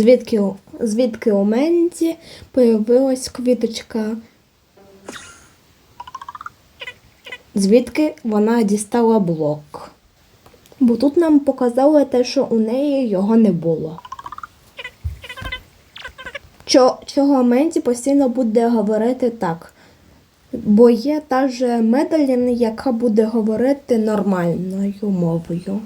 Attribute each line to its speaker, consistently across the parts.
Speaker 1: Звідки, звідки у Менді появилась квіточка? Звідки вона дістала блок? Бо тут нам показали те, що у неї його не було. Чо, чого Менді постійно буде говорити так? Бо є та же Медалін, яка буде говорити нормальною мовою.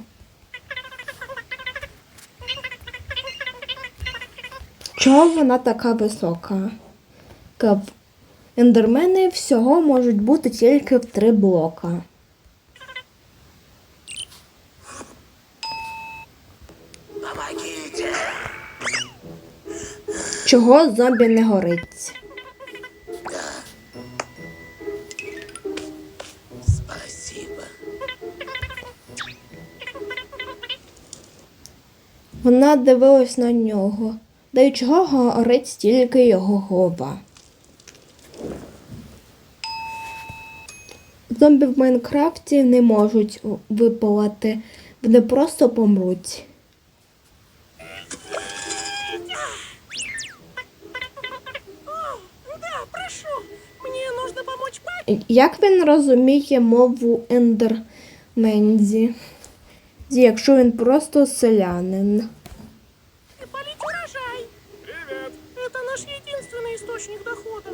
Speaker 1: Чого вона така висока? Ендермени всього можуть бути тільки в три блока. Чого зомбі не горить? Вона дивилась на нього. Да й чого горить тільки його голова. Зомбі в Майнкрафті не можуть випалати, вони просто помруть. Як він розуміє мову ендермензі, якщо він просто селянин?
Speaker 2: И полить урожай. Привет. Это наш единственный источник дохода.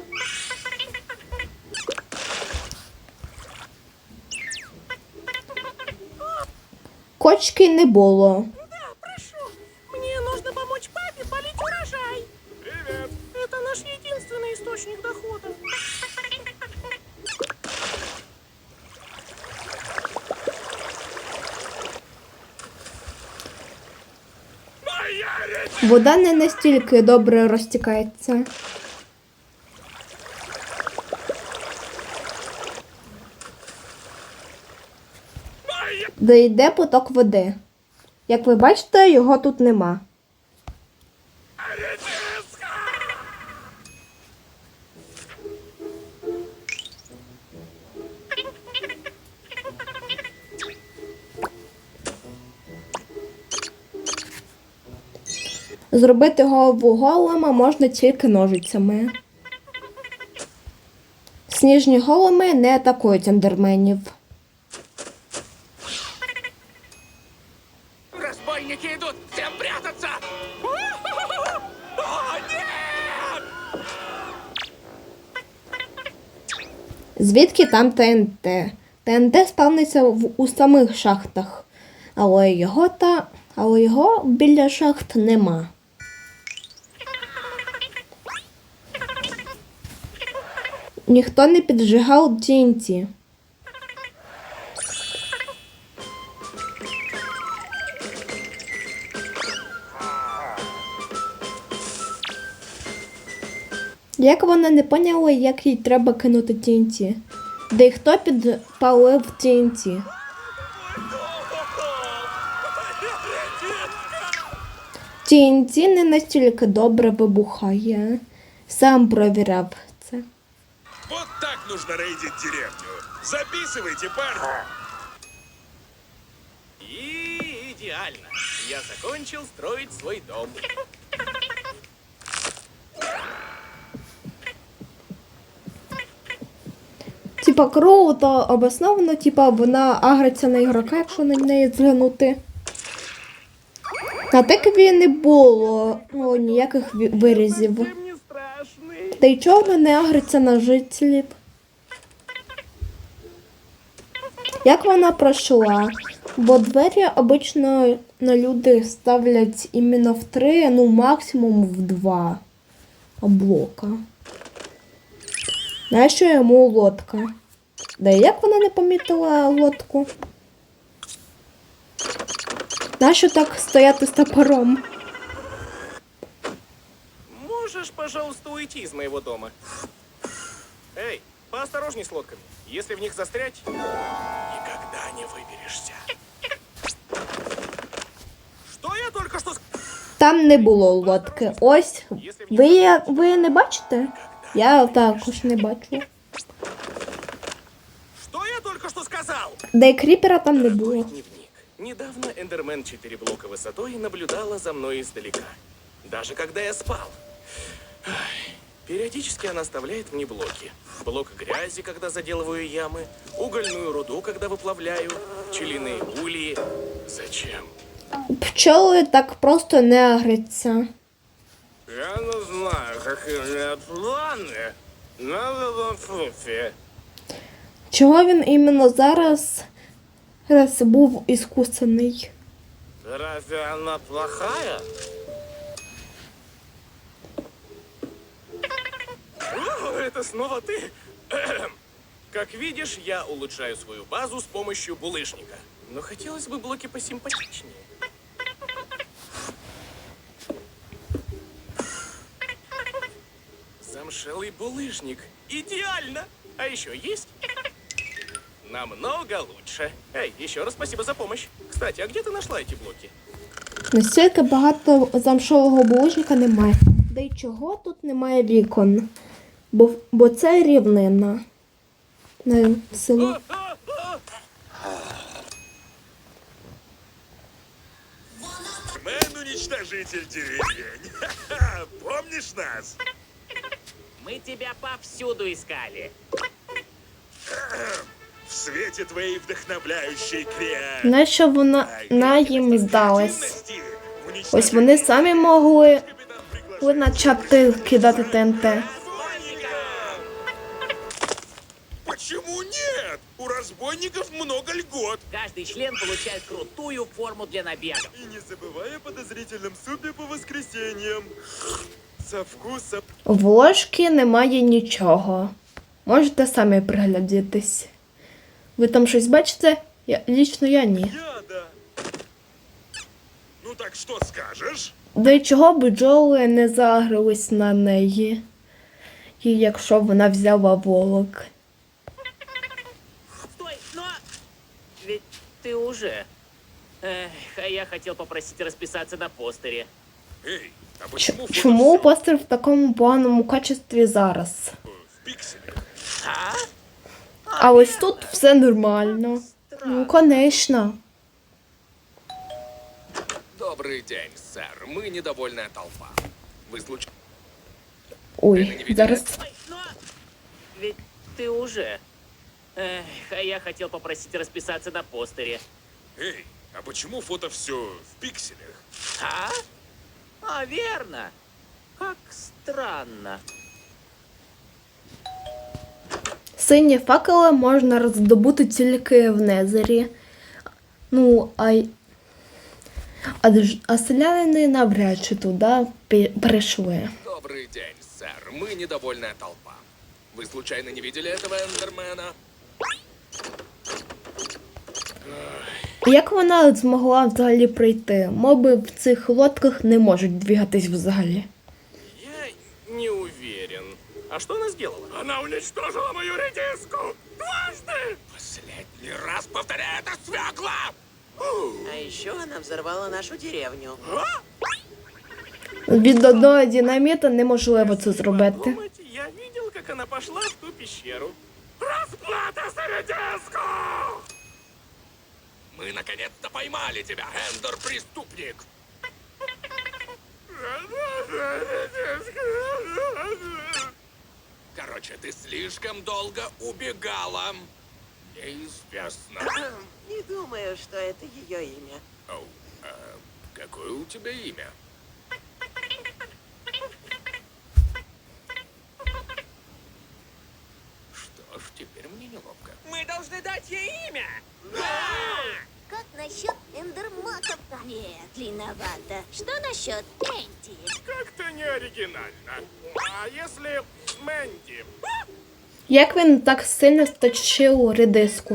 Speaker 1: Кочки не було.
Speaker 2: Да, прошу. Мне нужно помочь папе полить урожай. Привет. Это наш единственный источник дохода.
Speaker 1: Вода не настільки добре розтікається. Де йде поток води. Як ви бачите, його тут нема. Зробити голову голема можна тільки ножицями. Сніжні големи не атакують ендерменів.
Speaker 2: Идут! Всем прятаться! О, нет!
Speaker 1: Звідки там ТНТ? ТНТ спавниться в, у самих шахтах, але його та але його біля шахт нема. Ніхто не піджигав TNT. Як вона не поняла, як їй треба кинути TNT? Де й хто підпалив TNT? TNT не настільки добре вибухає. Сам провіряв це.
Speaker 3: Вот так нужно рейдить деревню. Записывайте, парни.
Speaker 2: И идеально. Я закончил строить свой дом.
Speaker 1: Типа круто обосновано, типа вона агриться на ігрока, якщо на неї зглянути. На текові не було ну, ніяких вирізів. Та й чого не агриться на жителів? Як вона пройшла? Бо двері обично на люди ставлять іменно в три, ну максимум в два блока. Нащо йому лодка? Да і як вона не помітила лодку? Нащо так стояти з топором?
Speaker 2: Можешь, пожалуйста, уйти из моего дома? Эй, поосторожней с лодками. Если в них застрять, никогда не выберешься. Что я только что?
Speaker 1: Там не було лодки. Ось. Ви, ви не бачите? Я також не бачу.
Speaker 2: Что я только что сказал?
Speaker 1: Де й кріпера там не було.
Speaker 2: Дневник. Недавно Эндермен 4 блока высотой наблюдала за мной издалека. Даже когда я спал. Ай, Периодически она оставляет мне блоки. Блок грязи, когда заделываю ямы, угольную руду, когда выплавляю, пчелиные ульи. Зачем?
Speaker 1: Пчоли так просто не агряться.
Speaker 2: Я не знаю, какие у меня планы. Надо вам фуфи.
Speaker 1: Чого він іменно зараз раз був іскусений?
Speaker 2: Разве она плохая? О, это снова ты? Как видишь, я улучшаю свою базу с помощью булыжника. Но хотелось бы блоки посимпатичнее. Замшелый булыжник. Идеально! А еще есть? Намного лучше. Эй, еще раз спасибо за помощь. Кстати, а где ты нашла эти блоки?
Speaker 1: Настільки багато замшового булыжника немає. Да й чого тут немає вікон? Бо, бо це рівнина. На село.
Speaker 3: Мэн уничтожитель деревень. Ха-ха, Помнишь нас?
Speaker 4: Мы тебя повсюду искали.
Speaker 3: В свете твоей вдохновляющей креа...
Speaker 1: Нащо вона на їм здалась? Ось вони самі могли
Speaker 3: приглашает
Speaker 1: почати кидати ТНТ.
Speaker 3: Почему нет? У разбойников много льгот.
Speaker 4: Каждый член получает крутую форму для набегов.
Speaker 3: И не забывай о подозрительном супе по воскресеньям. Со вкусом
Speaker 1: В ложки немає нічого. Можете самі приглядітись. Ви там щось бачите? Я, лічно я ні.
Speaker 3: яда. Ну так что скажешь?
Speaker 1: Да й чого б бджоли не загрились на неї, і якщо вона взяла волок.
Speaker 4: Стой, но... Ведь ты уже... Эх, а я хотел попросить расписаться на постере.
Speaker 3: Эй, а
Speaker 1: Ч-
Speaker 3: почему фото
Speaker 1: чому
Speaker 3: всё
Speaker 1: постер в такому поганому качестві зараз?
Speaker 3: в пикселях?
Speaker 4: А?
Speaker 1: А ось тут все нормально. Ну, конечно.
Speaker 5: Добрый день, сэр. Мы недовольная толпа. Вы случайно...
Speaker 1: Ой, зараз.
Speaker 4: Стой, но... Ведь ты уже... Эх, а я хотел попросить расписаться на постере.
Speaker 3: Эй, а почему фото все в пикселях?
Speaker 4: А? А, верно. Как странно.
Speaker 1: Сині факели можна роздобути тільки в Незері. Ну, а, й- а, ж- а селянини навряд чи туди пі- прийшли.
Speaker 5: Добрый день, сэр. Мы недовольная толпа. Вы случайно не видели этого эндермена?
Speaker 1: Як вона змогла взагалі прийти? Моби в цих лодках не можуть двигатись взагалі.
Speaker 2: Я не уверен. А что она сделала? Она уничтожила мою редиску! Дважды!
Speaker 5: Последний раз повторяю это свекла!
Speaker 6: А еще она взорвала нашу деревню.
Speaker 1: Від одного динаміта неможливо це зробити.
Speaker 2: Думать, я видел, как она пошла в ту пещеру. Расплата за редиску!
Speaker 5: Мы наконец-то поймали тебя, эндер-преступник! Короче, ты слишком долго убегала. Неизвестно.
Speaker 6: Не думаю, что это ее имя.
Speaker 5: Оу, а какое у тебя имя? Что ж, теперь мне неловко.
Speaker 4: Мы должны дать ей имя!
Speaker 7: Как насчет эндермаков? Нет, длинновато. Что насчет Энди?
Speaker 2: Как-то не оригинально. А если Мэнди?
Speaker 1: Як він так сильно сточив редиску?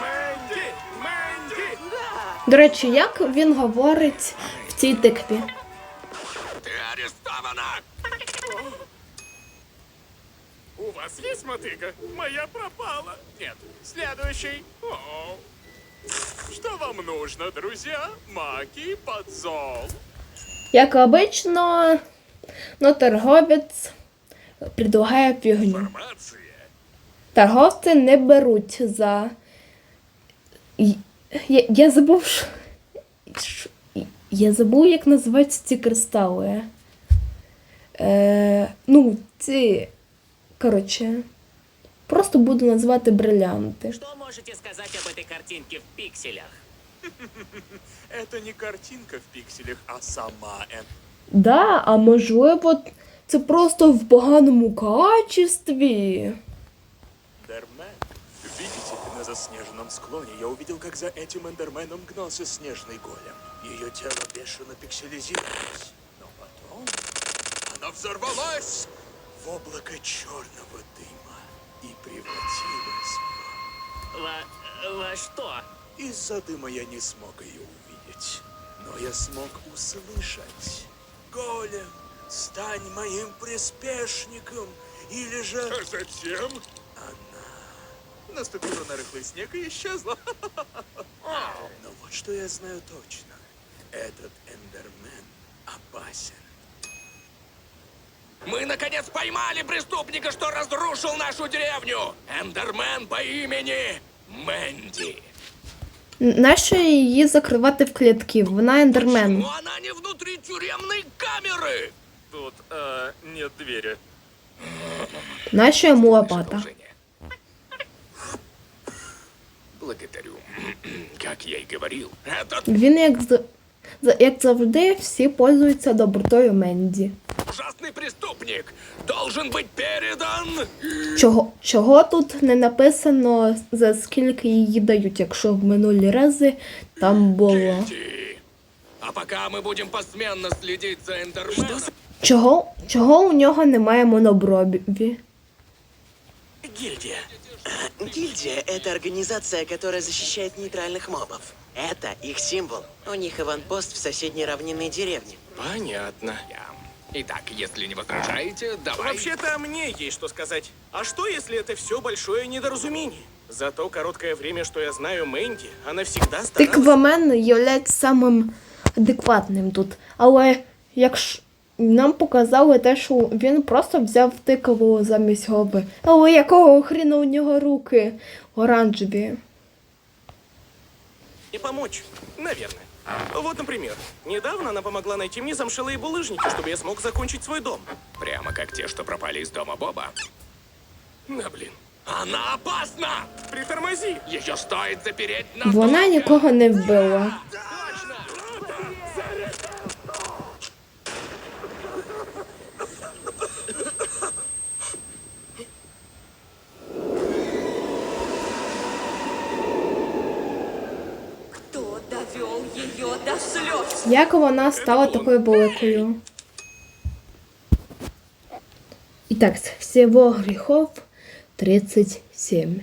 Speaker 2: Мэнди! Мэнди!
Speaker 1: До речі, як він говорить в цій тикві?
Speaker 2: Вас есть мотыга? Моя пропала. Нет. Следующий. О. Что вам нужно, друзья? Маки, подзол.
Speaker 1: Як обично, но торговець предлагає фігню. Торговці не беруть за. Я, я забув, що- Я забув, як називаються ці кристали. Е, ну, ці. Коротше. Просто буду називати брилянти.
Speaker 4: Что можете сказать об этой картинке в пикселях?
Speaker 3: Это не картинка в пикселях, а сама Эн.
Speaker 1: Да, а можливо, це просто в поганому качестві.
Speaker 3: Эндермен. Видите, на заснеженном склоне я увидел, как за этим эндерменом гнался снежный голем. Ее тело бешено пикселизировалось. Но потом она взорвалась В облако черного дыма и превратилась
Speaker 4: Во, во что?
Speaker 3: в... Из-за дыма я не смог ее увидеть, но я смог услышать. Голем, стань моим приспешником, или же... А затем? Она наступила на рыхлый снег и исчезла. Но вот что я знаю точно. Этот эндермен опасен.
Speaker 5: Мы, наконец, поймали преступника, что разрушил нашу деревню! Эндермен по имени Мэнди.
Speaker 1: Н- Нащо її закривати в клітки? Вона ендермен.
Speaker 5: Почему она не внутри тюремной камеры?
Speaker 3: Тут э, нет двери.
Speaker 1: Нащо йому лопата?
Speaker 5: Продолжение. Благодарю. Как я и говорил, этот
Speaker 1: Він як, з- за- як завжди, всі пользуються добротою Менді.
Speaker 5: ужасный преступник должен быть передан...
Speaker 1: Чого, чого тут не написано, за скільки її дають, якщо в минулі рази там було.
Speaker 5: Кити. А пока мы будем посменно следить за Эндерменом...
Speaker 1: Чого, чого у нього немає моноброві?
Speaker 6: Гильдия. Гильдия — это организация, которая защищает нейтральных мобов. Это их символ. У них аванпост в соседней равнинной деревне.
Speaker 2: Понятно.
Speaker 5: Я. Итак, если не возражаете, давай...
Speaker 2: Вообще-то мне есть что сказать. А что, если это все большое недоразумение? За то короткое время, что я знаю Мэнди, она всегда старалась...
Speaker 1: Тиквамен є самим адекватним тут. Але якщо нам показали те, що він просто взяв тикову замість гоби. Але якого хріна у нього руки оранжеві?
Speaker 2: И помочь, наверное. Вот, например, недавно она помогла найти мне замшелые булыжники, чтобы я смог закончить свой дом.
Speaker 5: Прямо как те, что пропали из дома Боба. Да блин. Она опасна!
Speaker 2: Притормози!
Speaker 5: Ее стоит запереть на
Speaker 1: Вона
Speaker 5: долго.
Speaker 1: нікого не вбила. Як вона стала такою великою? І так, всього гріхов 37.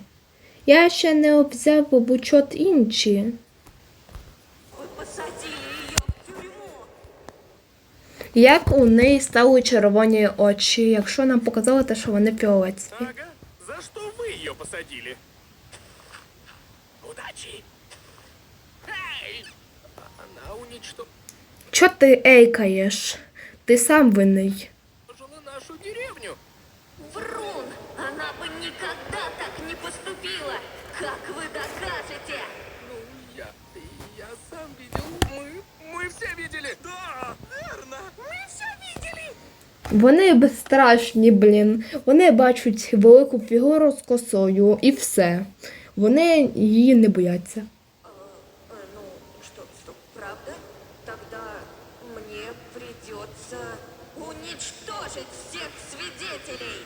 Speaker 1: Я ще не взяв в учет інші. Як у неї стали червоні очі, якщо нам показали те, що вони фіолетові.
Speaker 2: За что вы ее посадили?
Speaker 1: Чо ти ейкаєш? Ти сам винний.
Speaker 5: нашу деревню.
Speaker 7: Врун! Она бы никогда так не поступила! Как вы докажете?
Speaker 5: Ну, я... я сам видел. Мы... мы все видели. Да, верно.
Speaker 7: Мы все видели!
Speaker 1: Вони безстрашні, блін. Вони бачать велику фігуру з косою і все. Вони її не бояться.
Speaker 8: Тогда мне придется уничтожить всех свидетелей.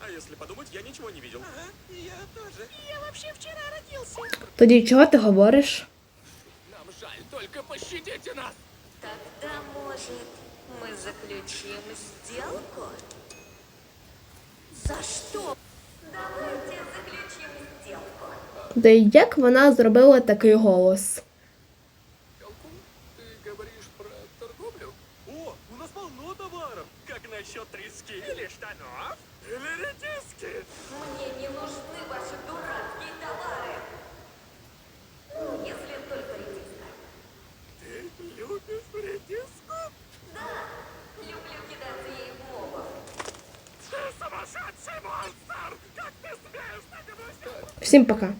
Speaker 3: А если подумать, я ничего не видел. Ага, я тоже.
Speaker 7: Я вообще вчера родился!
Speaker 1: Тоді чого ти говориш?
Speaker 5: Нам жаль, только пощадите нас.
Speaker 7: Тогда, может, мы заключим сделку? За что? Давайте заключим сделку.
Speaker 1: Та й як вона зробила такий голос?
Speaker 3: Насчет трески или штанов? Или редиски?
Speaker 8: Мне не нужны ваши дурацкие товары.
Speaker 7: Ну, если только редиска.
Speaker 3: Ты любишь редиску?
Speaker 7: Люблю кидаться ей в мобов.
Speaker 3: Ты сумасшедший монстр! Как ты смеешь так обращаться?
Speaker 1: Всім пока.